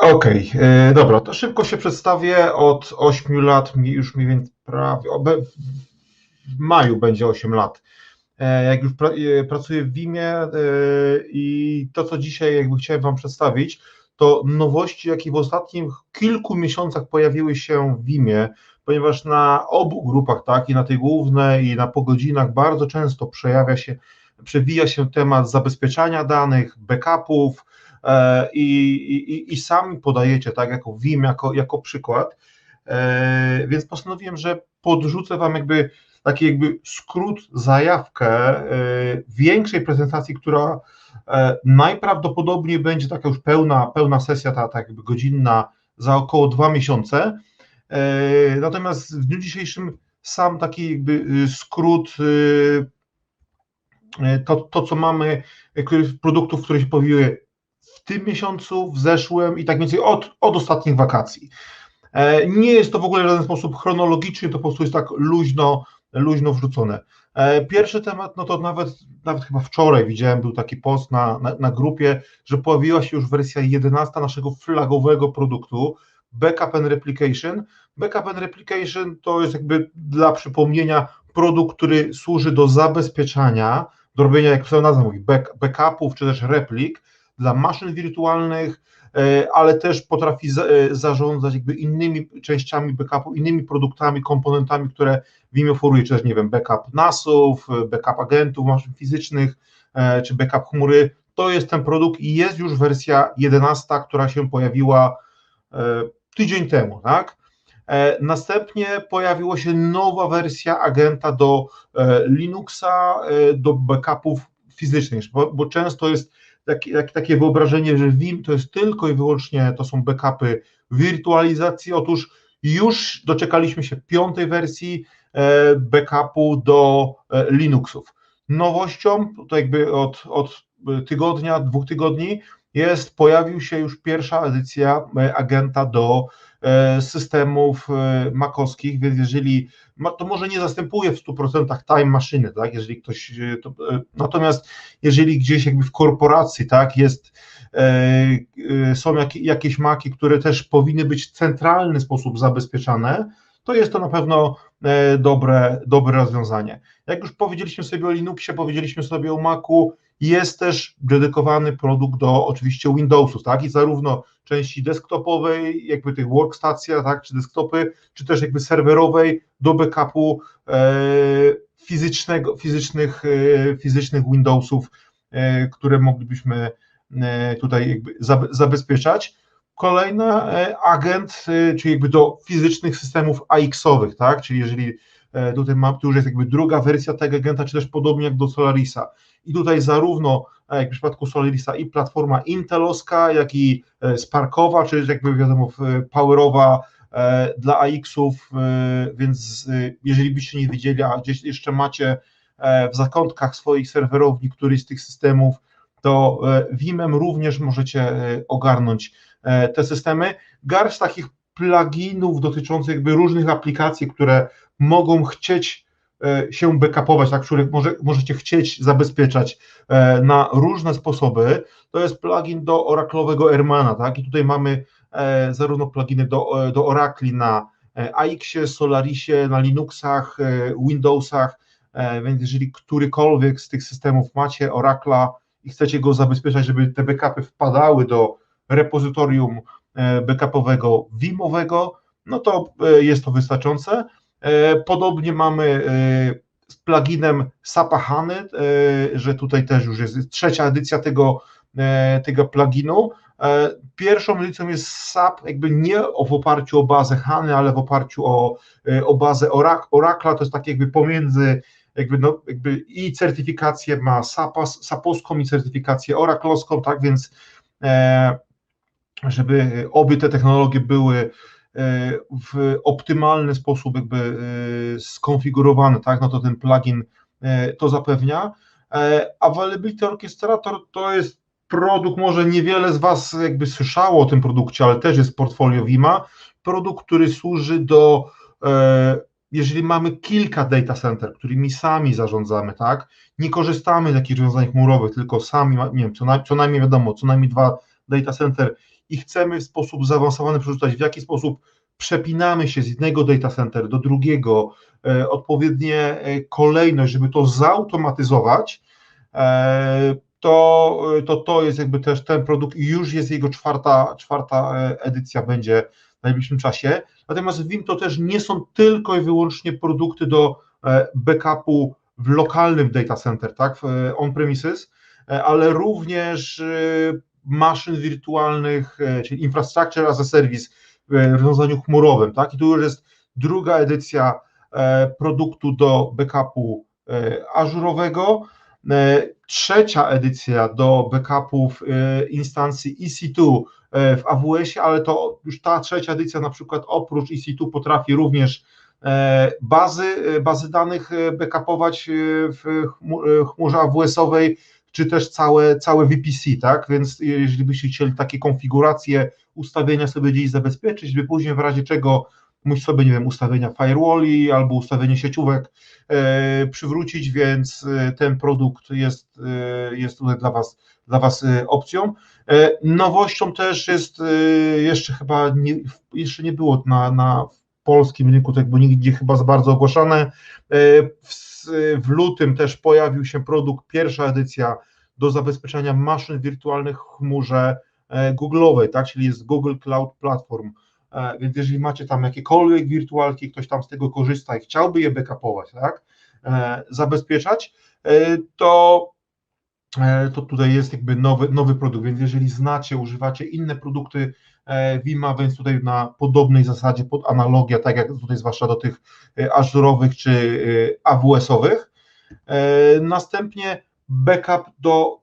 Okej, okay, dobra, to szybko się przedstawię. Od 8 lat, już mniej więcej prawie, w maju będzie 8 lat. E, jak już e, pracuję w Wimie e, i to, co dzisiaj jakby chciałem Wam przedstawić, to nowości, jakie w ostatnich kilku miesiącach pojawiły się w Wimie, ponieważ na obu grupach, tak, i na tej głównej, i na pogodzinach bardzo często przejawia się, przewija się temat zabezpieczania danych, backupów, i, i, i sami podajecie, tak, jako Vim, jako, jako przykład, więc postanowiłem, że podrzucę Wam jakby taki jakby skrót, zajawkę większej prezentacji, która najprawdopodobniej będzie taka już pełna, pełna sesja, ta, ta jakby godzinna za około dwa miesiące. Natomiast w dniu dzisiejszym sam taki jakby skrót, to, to co mamy, produktów, które się pojawiły w tym miesiącu, w zeszłym i tak więcej od, od ostatnich wakacji. E, nie jest to w ogóle w żaden sposób chronologicznie, to po prostu jest tak luźno, luźno wrzucone. E, pierwszy temat, no to nawet, nawet chyba wczoraj widziałem, był taki post na, na, na grupie, że pojawiła się już wersja 11 naszego flagowego produktu, Backup and Replication. Backup and Replication to jest jakby dla przypomnienia produkt, który służy do zabezpieczania, do robienia, jak sama nazwa mówi, back, backupów czy też replik, dla maszyn wirtualnych, e, ale też potrafi e, zarządzać jakby innymi częściami backupu, innymi produktami, komponentami, które Vim oferuje, czy też, nie wiem, backup NASów, backup agentów maszyn fizycznych, e, czy backup chmury. To jest ten produkt i jest już wersja 11, która się pojawiła tydzień temu, tak? Następnie pojawiła się nowa wersja agenta do Linuxa, do backupów fizycznych, bo często jest takie, takie wyobrażenie, że Vim to jest tylko i wyłącznie to są backupy wirtualizacji. Otóż już doczekaliśmy się piątej wersji e, backupu do e, Linuxów. Nowością, to jakby od, od tygodnia, dwóch tygodni, jest, pojawił się już pierwsza edycja e, agenta do E, systemów e, makowskich, więc jeżeli to może nie zastępuje w 100% time maszyny, tak, jeżeli ktoś, to, natomiast jeżeli gdzieś jakby w korporacji, tak, jest, są jakieś maki, które też powinny być w centralny sposób zabezpieczane, to jest to na pewno dobre, dobre rozwiązanie. Jak już powiedzieliśmy sobie o Linuxie, powiedzieliśmy sobie o Macu, jest też dedykowany produkt do oczywiście Windowsów, tak? I zarówno części desktopowej, jakby tych workstacja, tak, czy desktopy, czy też jakby serwerowej do backupu e, fizycznego, fizycznych, e, fizycznych Windowsów, e, które moglibyśmy e, tutaj jakby zabezpieczać. Kolejna e, agent, e, czyli jakby do fizycznych systemów AX-owych, tak, czyli jeżeli tutaj mam, już jest jakby druga wersja tego agenta, czy też podobnie jak do Solarisa i tutaj zarówno e, jak w przypadku Solarisa i platforma Intelowska, jak i e, Sparkowa, czy jakby wiadomo powerowa e, dla AX-ów, więc jeżeli byście nie wiedzieli, a gdzieś jeszcze macie w zakątkach swoich serwerowni któryś z tych systemów, to Vimem również możecie ogarnąć te systemy. Garść takich pluginów dotyczących jakby różnych aplikacji, które mogą chcieć E, się backupować, tak, których może, możecie chcieć zabezpieczać e, na różne sposoby, to jest plugin do oraklowego Ermana, tak, i tutaj mamy e, zarówno pluginy do, do Oracli na AX-ie, Solarisie, na Linuxach, Windowsach, więc jeżeli którykolwiek z tych systemów macie Oracla i chcecie go zabezpieczać, żeby te backupy wpadały do repozytorium backupowego Vimowego, no to jest to wystarczające. E, podobnie mamy e, z pluginem SAP Hany, e, że tutaj też już jest trzecia edycja tego, tego pluginu. Pierwszą edycją jest SAP, jakby nie w oparciu o bazę Hany, ale w oparciu o, o bazę Oracle, to jest tak jakby pomiędzy jakby, no, jakby i certyfikację ma SAP, SAPowską i certyfikację oraklowską, tak więc żeby obie te technologie były E, w optymalny sposób jakby e, skonfigurowany, tak, no to ten plugin e, to zapewnia. Availability Orchestrator to jest produkt, może niewiele z Was jakby słyszało o tym produkcie, ale też jest portfolio Vima, produkt, który służy do, jeżeli mamy kilka data center, którymi sami zarządzamy, tak, nie korzystamy z jakichś rozwiązań chmurowych, tylko sami, nie wiem, co najmniej wiadomo, co najmniej dwa data center i chcemy w sposób zaawansowany przerzucać, w jaki sposób przepinamy się z jednego data center do drugiego, odpowiednie kolejność, żeby to zautomatyzować, to, to to jest jakby też ten produkt i już jest jego czwarta, czwarta edycja będzie w najbliższym czasie. Natomiast Vim to też nie są tylko i wyłącznie produkty do backupu w lokalnym data center, tak, w on-premises, ale również maszyn wirtualnych, czyli infrastructure as a service w rozwiązaniu chmurowym, tak, i tu już jest druga edycja produktu do backupu ażurowego, trzecia edycja do backupów instancji EC2 w AWS-ie, ale to już ta trzecia edycja na przykład oprócz EC2 potrafi również bazy, bazy danych backupować w chmurze AWS-owej, czy też całe, całe VPC, tak? Więc jeżeli byście chcieli takie konfiguracje, ustawienia sobie gdzieś zabezpieczyć, by później w razie czego móc sobie, nie wiem, ustawienia firewalli albo ustawienie sieciówek e, przywrócić, więc ten produkt jest, e, jest tutaj dla Was, dla Was opcją. E, nowością też jest jeszcze chyba nie, jeszcze nie było na, na polskim rynku, tak jakby nigdzie chyba za bardzo ogłaszane. W, w lutym też pojawił się produkt, pierwsza edycja do zabezpieczenia maszyn wirtualnych w chmurze Google'owej, tak, czyli jest Google Cloud Platform. Więc jeżeli macie tam jakiekolwiek wirtualki, ktoś tam z tego korzysta i chciałby je backupować, tak, zabezpieczać, to to tutaj jest jakby nowy, nowy produkt, więc jeżeli znacie, używacie inne produkty Vima, więc tutaj na podobnej zasadzie, pod analogia, tak jak tutaj zwłaszcza do tych ażurowych czy AWS-owych. Następnie backup do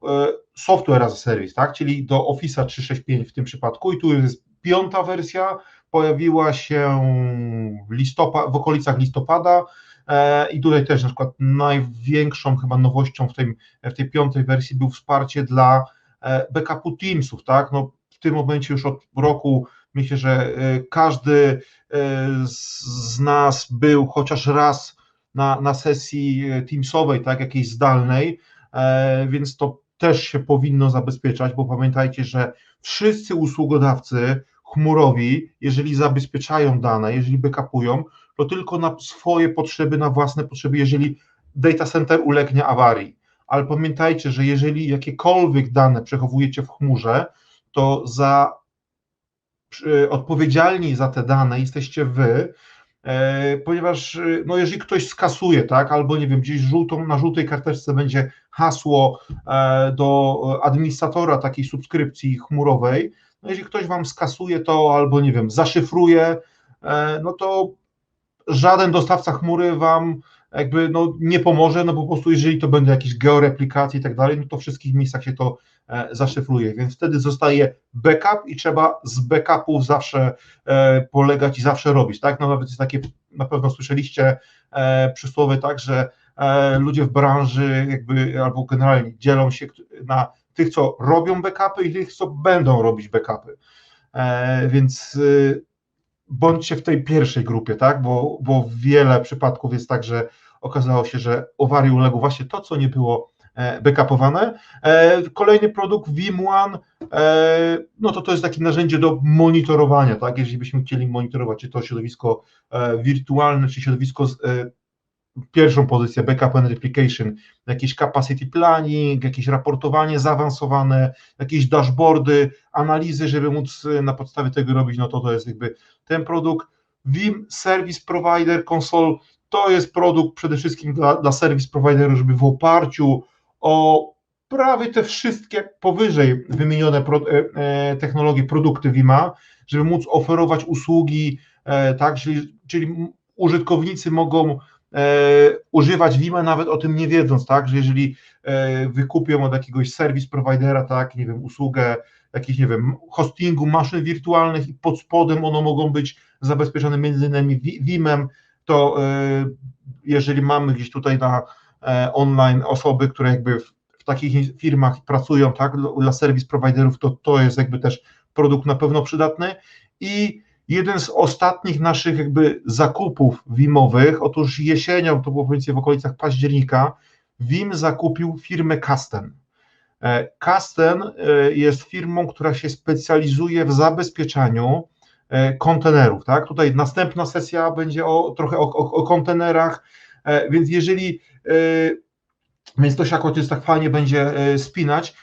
software as a service, tak, czyli do Office'a 365 w tym przypadku. I tu jest piąta wersja, pojawiła się w, listopad, w okolicach listopada. I tutaj też na przykład największą chyba nowością w, tym, w tej piątej wersji był wsparcie dla backupu Teamsów, tak, no w tym momencie już od roku myślę, że każdy z nas był chociaż raz na, na sesji Teamsowej, tak, jakiejś zdalnej, więc to też się powinno zabezpieczać, bo pamiętajcie, że wszyscy usługodawcy chmurowi, jeżeli zabezpieczają dane, jeżeli backupują, to tylko na swoje potrzeby, na własne potrzeby, jeżeli data center ulegnie awarii. Ale pamiętajcie, że jeżeli jakiekolwiek dane przechowujecie w chmurze, to za odpowiedzialni za te dane jesteście wy, ponieważ no jeżeli ktoś skasuje, tak, albo nie wiem, gdzieś żółtą, na żółtej karteczce będzie hasło do administratora takiej subskrypcji chmurowej, no jeżeli ktoś Wam skasuje to albo, nie wiem, zaszyfruje, e, no to żaden dostawca chmury Wam jakby no, nie pomoże, no po prostu jeżeli to będą jakieś georeplikacje i tak dalej, no to w wszystkich miejscach się to e, zaszyfruje, więc wtedy zostaje backup i trzeba z backupów zawsze e, polegać i zawsze robić, tak, no nawet jest takie, na pewno słyszeliście przysłowie tak, że ludzie w branży jakby albo generalnie dzielą się na tych, co robią backupy i tych, co będą robić backupy. E, więc y, bądźcie w tej pierwszej grupie, tak? Bo, bo wiele przypadków jest tak, że okazało się, że owarii uległo właśnie to, co nie było e, backupowane. E, kolejny produkt VIM1, no to to jest takie narzędzie do monitorowania, tak? Jeżeli byśmy chcieli monitorować, czy to środowisko wirtualne, czy środowisko pierwszą pozycję backup and replication, jakieś capacity planning, jakieś raportowanie zaawansowane, jakieś dashboardy, analizy, żeby móc na podstawie tego robić, no to to jest jakby ten produkt. Vim Service Provider Console to jest produkt przede wszystkim dla, dla service providerów, żeby w oparciu o prawie te wszystkie powyżej wymienione pro, e, e, technologie, produkty Vima, żeby móc oferować usługi, e, tak, czyli, czyli użytkownicy mogą używać Vima nawet o tym nie wiedząc, tak, że jeżeli wykupią od jakiegoś service providera, tak, nie wiem, usługę jakiś, nie wiem, hostingu maszyn wirtualnych i pod spodem one mogą być zabezpieczone między innymi Vimem, to e, jeżeli mamy gdzieś tutaj na e, online osoby, które jakby w, w takich firmach pracują, tak, dla service providerów, to to jest jakby też produkt na pewno przydatny i jeden z ostatnich naszych jakby zakupów WIM-owych, otóż jesienią, to było więcej w okolicach października, WIM zakupił firmę Custom. Kasten jest firmą, która się specjalizuje w zabezpieczaniu kontenerów. Tak? Tutaj następna sesja będzie o, trochę o, o, o kontenerach, więc jeżeli więc to się akurat jest tak fajnie będzie spinać.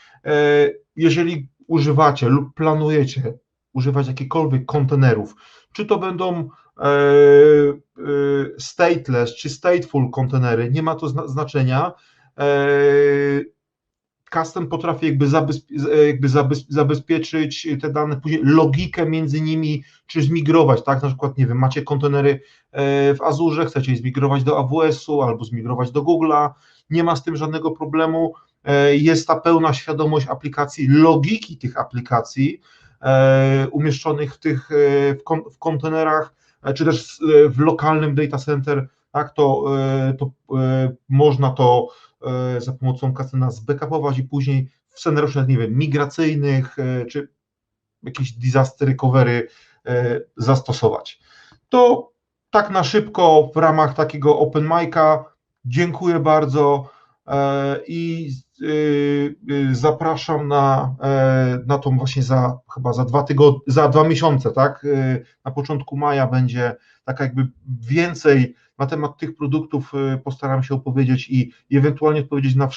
Jeżeli używacie lub planujecie używać jakichkolwiek kontenerów, czy to będą e, e, stateless czy stateful kontenery, nie ma to znaczenia. E, custom potrafi jakby, zabezpie, jakby zabezpieczyć te dane, później logikę między nimi, czy zmigrować, tak, na przykład, nie wiem, macie kontenery w Azurze, chcecie je zmigrować do AWS-u albo zmigrować do Google'a, nie ma z tym żadnego problemu, jest ta pełna świadomość aplikacji, logiki tych aplikacji, E, umieszczonych w tych e, w, kon, w kontenerach, e, czy też w lokalnym data center, tak, to, to można to za pomocą kasyna zbackupować i później w scenariuszach, nie wiem, migracyjnych, czy jakieś disaster recovery zastosować. To tak na szybko w ramach takiego open mic'a. Dziękuję bardzo i Y, y, zapraszam na, e, na tą właśnie za chyba za dwa tygodnie, za dwa miesiące, tak? Y, na początku maja będzie taka jakby więcej na temat tych produktów postaram się opowiedzieć i, ewentualnie odpowiedzieć na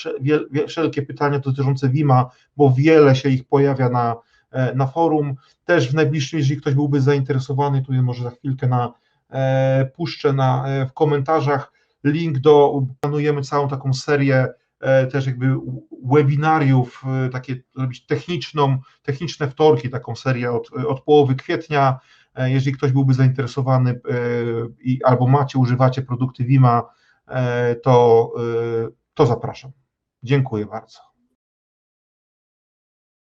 wszelkie pytania dotyczące WIMA, bo wiele się ich pojawia na, e, na forum. Też w najbliższym, jeżeli ktoś byłby zainteresowany, tu może za chwilkę na, e, puszczę na, w komentarzach link do, planujemy całą taką serię E, też jakby webinariów, e, takie robić techniczną, techniczne wtorki, taką serię od, od połowy kwietnia. E, jeżeli ktoś byłby zainteresowany i albo macie, używacie produkty Wima, to, to zapraszam. Dziękuję bardzo.